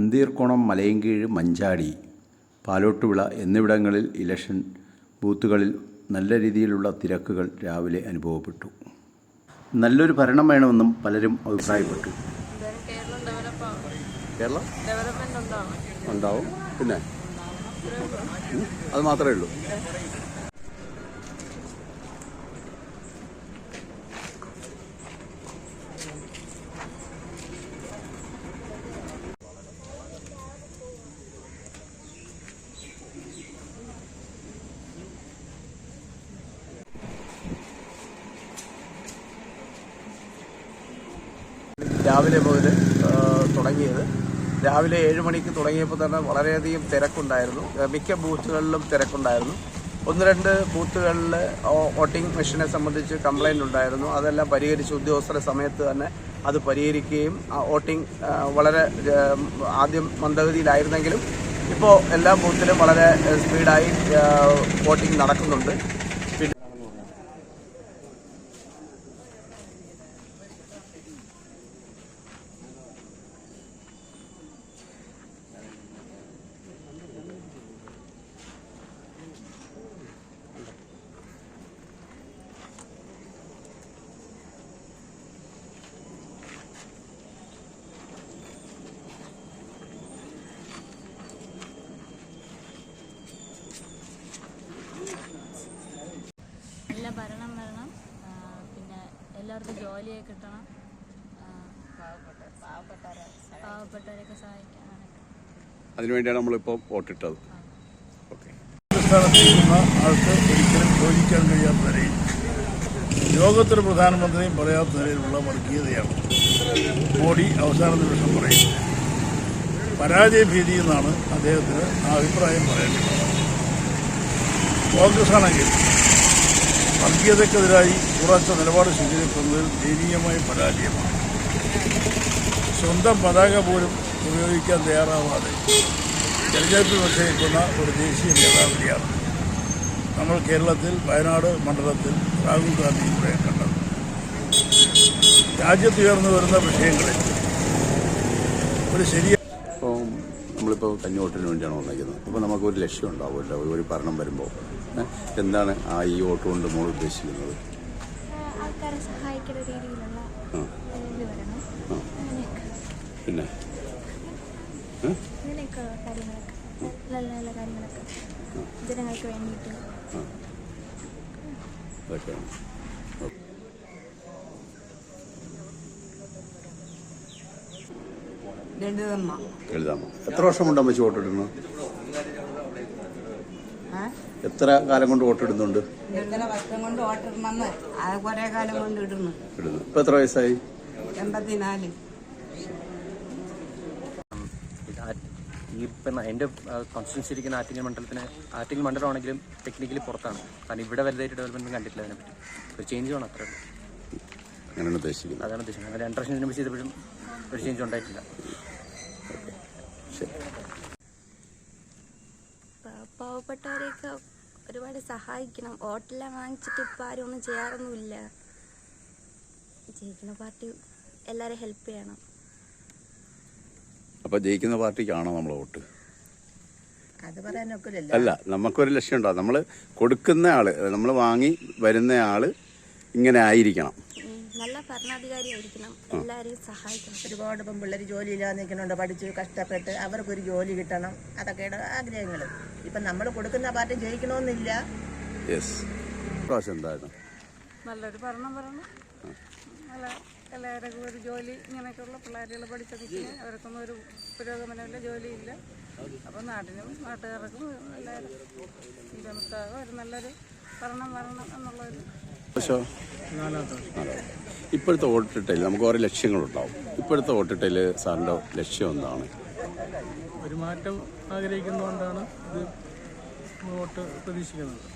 അന്തീർക്കോണം മലയൻകീഴ് മഞ്ചാടി പാലോട്ടുവിള എന്നിവിടങ്ങളിൽ ഇലക്ഷൻ ബൂത്തുകളിൽ നല്ല രീതിയിലുള്ള തിരക്കുകൾ രാവിലെ അനുഭവപ്പെട്ടു. നല്ലൊരു ഭരണം വേണമെന്നും പലരും അഭിപ്രായപ്പെട്ടു. കേരളം? ഉണ്ടാവും. പിന്നെ? അത് മാത്രമേ ഉള്ളൂ. രാവിലെ മുതൽ തുടങ്ങിയത്. രാവിലെ ഏഴ് മണിക്ക് തുടങ്ങിയപ്പോൾ തന്നെ വളരെയധികം തിരക്കുണ്ടായിരുന്നു. മിക്ക ബൂത്തുകളിലും തിരക്കുണ്ടായിരുന്നു. ഒന്ന് രണ്ട് ബൂത്തുകളിൽ വോട്ടിംഗ് മെഷീനെ സംബന്ധിച്ച് കംപ്ലൈന്റ് ഉണ്ടായിരുന്നു. അതെല്ലാം പരിഹരിച്ച് ഉദ്യോഗസ്ഥരുടെ സമയത്ത് തന്നെ അത് പരിഹരിക്കുകയും വോട്ടിംഗ് വളരെ ആദ്യം മന്ദഗതിയിലായിരുന്നെങ്കിലും ഇപ്പോൾ എല്ലാ ബൂത്തിലും വളരെ സ്പീഡായി വോട്ടിംഗ് നടക്കുന്നുണ്ട് പിന്നെ നല്ല ഭരണം വരണം ആ, പിന്നെ എല്ലാവർക്കും ജോലിയൊക്കെ കിട്ടണം. പാവപ്പെട്ടവരൊക്കെ സഹായിക്കാനാണ് അതിനുവേണ്ടിയാണ് നമ്മളിപ്പോൾ വോട്ടിട്ടത്. ഓക്കെ. ആൾക്ക് ഒരിക്കലും ചോദിക്കാൻ കഴിയാത്ത നിലയിൽ ലോകത്തിന് പ്രധാനമന്ത്രിയും പറയാത്ത നിലയിലുള്ള വർഗീയതയാണ്. മോഡി അവസാന നിമിഷം പറയുന്നത് പരാജയഭീതി എന്നാണ് അദ്ദേഹത്തിന് ആ അഭിപ്രായം പറയേണ്ടത് കോൺഗ്രസ് ആണെങ്കിൽ വർഗീയതക്കെതിരായി ഉറച്ച നിലപാട് സ്വീകരിക്കുന്നതിൽ ദയനീയമായ പരാജയമാണ്. സ്വന്തം പതാക പോലും ഉപയോഗിക്കാൻ തയ്യാറാവാതെ തെരഞ്ഞെടുപ്പിൽ മത്സരിക്കുന്ന ഒരു ദേശീയ നേതാവിനെയാണ് നമ്മൾ കേരളത്തിൽ വയനാട് മണ്ഡലത്തിൽ രാഹുൽ ഗാന്ധിയുടെ കണ്ടത്. രാജ്യത്തുയർന്നു വരുന്ന വിഷയങ്ങളിൽ ഒരു ശരിയ നമ്മളിപ്പോൾ കഞ്ഞോട്ടിന് വേണ്ടിയാണ് വന്നിരിക്കുന്നത്. അപ്പോൾ നമുക്കൊരു ലക്ഷ്യം ഉണ്ടാവുമല്ലോ ഒരു ഭരണം വരുമ്പോൾ? എന്താണ് ആ ഈ വോട്ട് കൊണ്ട് മോൾ ഉദ്ദേശിക്കുന്നത്? ആൾക്കാരെ സഹായിക്കുന്ന രീതിയിലുള്ള പിന്നെ? ഏ? അങ്ങനെയൊക്കെയുള്ള കാര്യങ്ങളൊക്കെ. നല്ല നല്ല കാര്യങ്ങളൊക്കെ. ജനങ്ങൾക്ക് വേണ്ടിയിട്ട്. ആ. അതൊക്കെയാണ് ലളിതമ്മ എഴുതാമോ? എത്ര വർഷം കൊണ്ട് അമ്മച്ചി വോട്ടിടുന്നു? എത്ര കാലം കൊണ്ട് വോട്ടിടുന്നുണ്ട്? വർഷം കൊണ്ട് ഓട്ടിടണമെന്ന് അത് കുറെ കാലം കൊണ്ട് ഇടുന്നു. ഇടുന്നു. ഇപ്പം എത്ര വയസ്സായി? എൺപത്തിനാല്. ഈ ഇപ്പം എന്റെ കോൺസ്റ്റിറ്റ്യൻസി ഇരിക്കുന്ന ആറ്റിങ്ങൽ മണ്ഡലത്തിന് ആറ്റിങ്ങൽ മണ്ഡലമാണെങ്കിലും ടെക്നിക്കലി പുറത്താണ്. കാരണം ഇവിടെ വലുതായിട്ട് ഡെവലപ്മെന്റ് കണ്ടിട്ടില്ല അതിനെപ്പറ്റി ഒരു ചേഞ്ച് വേണം അത്രേ അങ്ങനെയാണ് ഉദ്ദേശിക്കുന്നത്. അതാണ് ഉദ്ദേശിക്കുന്നത്. അങ്ങനെ വർഷം ചെയ്തപ്പോഴും ഒരു ചേഞ്ച് ഉണ്ടായിട്ടില്ല. ശരി. പാവപ്പെട്ടവരെയൊക്കെ ഒരുപാട് സഹായിക്കണം. വോട്ടെല്ലാം വാങ്ങിച്ചിട്ട് ഇപ്പം ആരും ഒന്നും ചെയ്യാറൊന്നുമില്ല. ജയിക്കുന്ന പാർട്ടി എല്ലാവരെയും ഹെൽപ്പ് ചെയ്യണം. അപ്പോൾ ജയിക്കുന്ന പാർട്ടിക്കാണോ നമ്മൾ വോട്ട്? അല്ല നമുക്കൊരു ലക്ഷ്യം ഉണ്ടാവും. നമ്മൾ കൊടുക്കുന്ന ആൾ നമ്മൾ വാങ്ങി വരുന്ന ആൾ ഇങ്ങനെ ആയിരിക്കണം. നല്ല ഭരണാധികാരി ആയിരിക്കണം എല്ലാവരെയും സഹായിക്കണം. ഒരുപാട് ഇപ്പം പിള്ളേർ ജോലിയില്ലാതെ നിൽക്കുന്നുണ്ട്. പഠിച്ച് കഷ്ടപ്പെട്ട് അവർക്കൊരു ജോലി കിട്ടണം. അതൊക്കെയാണ് ആഗ്രഹങ്ങൾ ഇപ്പം നമ്മൾ കൊടുക്കുന്ന പാർട്ടി ജയിക്കണമെന്നില്ല നല്ലൊരു ഭരണം വരണം നല്ല എല്ലാവർക്കും ഒരു ജോലി ഇങ്ങനെയൊക്കെയുള്ള പിള്ളേരുകൾ പഠിച്ചതിന് അവർക്കൊന്നും ഒരു പുരോഗമനമില്ല ജോലിയില്ല. അപ്പം നാടിനും നാട്ടുകാർക്കും എല്ലാവരും വിമുക്താകും ഒരു നല്ലൊരു ഭരണം വരണം എന്നുള്ളൊരു ഇപ്പോഴത്തെ വോട്ടിട്ടയിൽ നമുക്ക് ഓരോ ലക്ഷ്യങ്ങളുണ്ടാവും. ഇപ്പോഴത്തെ വോട്ടിട്ടയിൽ സാറിന്റെ ലക്ഷ്യം എന്താണ്? ഒരു മാറ്റം ആഗ്രഹിക്കുന്നതുകൊണ്ടാണ് ഇത് വോട്ട് പ്രതീക്ഷിക്കുന്നത്.